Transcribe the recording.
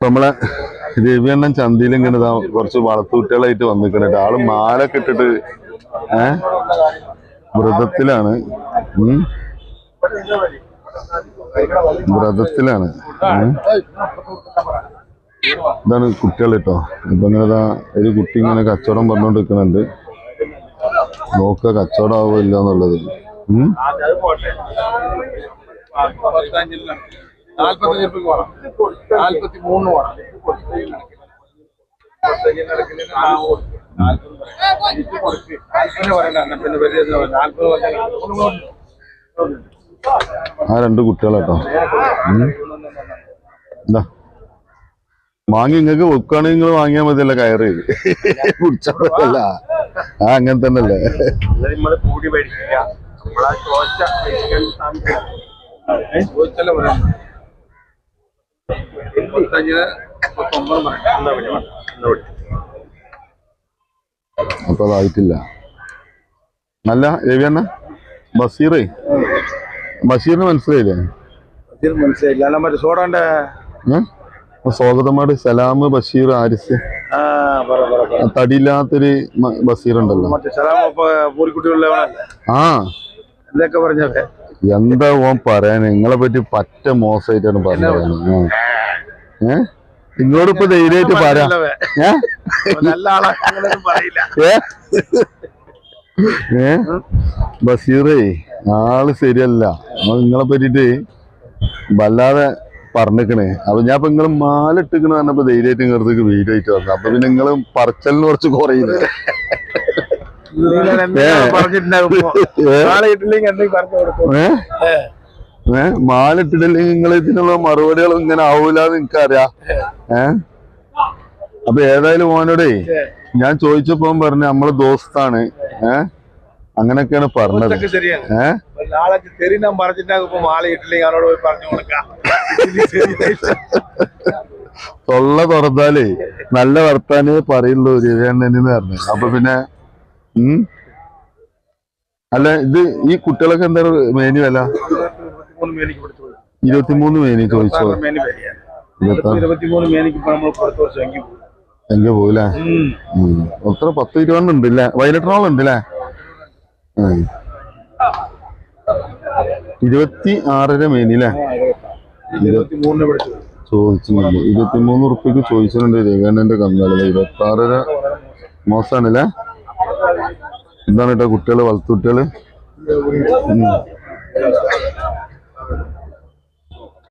നമ്മളെ രവിയണ്ണൻ ചന്തയിൽ ഇങ്ങനെ കുറച്ച് വളർത്തുകുട്ടികളായിട്ട് വന്നിക്കണിട്ട് ആൾ മാലൊക്കെ ഇട്ടിട്ട് ഏ? വ്രതത്തിലാണ്. വ്രതത്തിലാണ്. ഇതാണ് കുട്ടികൾ കേട്ടോ ഇപ്പൊ ഇങ്ങനെ ഒരു കുട്ടി ഇങ്ങനെ കച്ചവടം പറഞ്ഞോണ്ട് നിൽക്കുന്നുണ്ട് നോക്ക കച്ചവടം ആവുമല്ലോ എന്നുള്ളത് ഉം? നാല്പത്തഞ്ച് രൂപയ്ക്ക് വേണം നാല്പത്തി മൂന്ന് വേണം പിന്നെ വലിയ നാല്പത് ആ രണ്ട് കുട്ടികളാട്ടോ. എന്താ വാങ്ങി നിങ്ങൾക്ക് ഒക്കാണെങ്കിൽ നിങ്ങൾ വാങ്ങിയാൽ മതിയല്ല കയറ്. കുടിച്ചല്ല ആ അങ്ങനെ തന്നെ അല്ലേ കൂടി മേടിക്കില്ല അപ്പൊ അതായിട്ടില്ല. അല്ല രവിയണ്ണ ബഷീറേ? ബഷീറിന് മനസ്സിലായില്ലേ? മനസ്സിലായില്ല. അല്ല മറ്റേ സോഡാന്റെ ഏ? അപ്പൊ സ്വാഗതമാട് സലാം ബഷീർ ആരിസ്. തടിയില്ലാത്തൊരു ബഷീർ ഉണ്ടല്ലോ ആ. ഇതൊക്കെ പറഞ്ഞല്ലേ എന്താ ഓൻ പറയാൻ? നിങ്ങളെ പറ്റി പറ്റ മോശമായിട്ടാണ് പറഞ്ഞത്. ഏ? നിങ്ങളോട് ഇപ്പൊ ധൈര്യമായിട്ട് പറയാം. ഏ? ബഷീറേ ആൾ ശരിയല്ല. നമ്മൾ നിങ്ങളെ പറ്റിട്ട് വല്ലാതെ പറഞ്ഞിക്കണേ. അപ്പൊ ഞാൻ ഇപ്പൊ നിങ്ങൾ മാലിട്ടിക്കണ പറഞ്ഞപ്പോ ധൈര്യമായിട്ട് വീഡിയോ ആയിട്ട് വന്നു. അപ്പൊ പിന്നെ നിങ്ങൾ പറച്ചലിന് കുറച്ച് കുറയുന്നു. മാലിട്ടിട്ടില്ലെങ്കിൽ നിങ്ങൾ ഇതിനുള്ള മറുപടികൾ ഇങ്ങനെ ആവൂലെന്ന് എനിക്കറിയാം. ഏ. അപ്പൊ ഏതായാലും മോനോടേ ഞാൻ ചോദിച്ചപ്പോ പറഞ്ഞു നമ്മളെ ദോസ്താണ്. ഏ? അങ്ങനൊക്കെയാണ് പറഞ്ഞത്. ഏ. തൊള്ള തുറന്നാലേ നല്ല വർത്താനേ പറയുള്ളൂ രവിയണ്ണന് പറഞ്ഞു. അപ്പൊ പിന്നെ അല്ല ഇത് ഈ കുട്ടികളൊക്കെ എന്താ മേനു അല്ല ഇരുപത്തിമൂന്ന്. മേനി ചോദിച്ചോ. ഇരുപത്തിമൂന്ന് മേനിക്ക് എങ്കിൽ പോകൂലേ അത്ര പത്ത് ഇരുപത് ഉണ്ട് അല്ലേ വയലറ്ററോളം ഉണ്ട് അല്ലേ. ഇരുപത്തി ആറര മേനി അല്ലേ. ചോദിച്ചിട്ടുണ്ട് ഇരുപത്തിമൂന്ന് ഉറുപ്പിക്ക് ചോദിച്ചിട്ടുണ്ട് രേഖാനന്റെ കന്നാൽ ഇരുപത്തി ആറര മോശാണല്ലേ? എന്താണ് കേട്ടോ കുട്ടികൾ വളർത്തുകുട്ടികൾ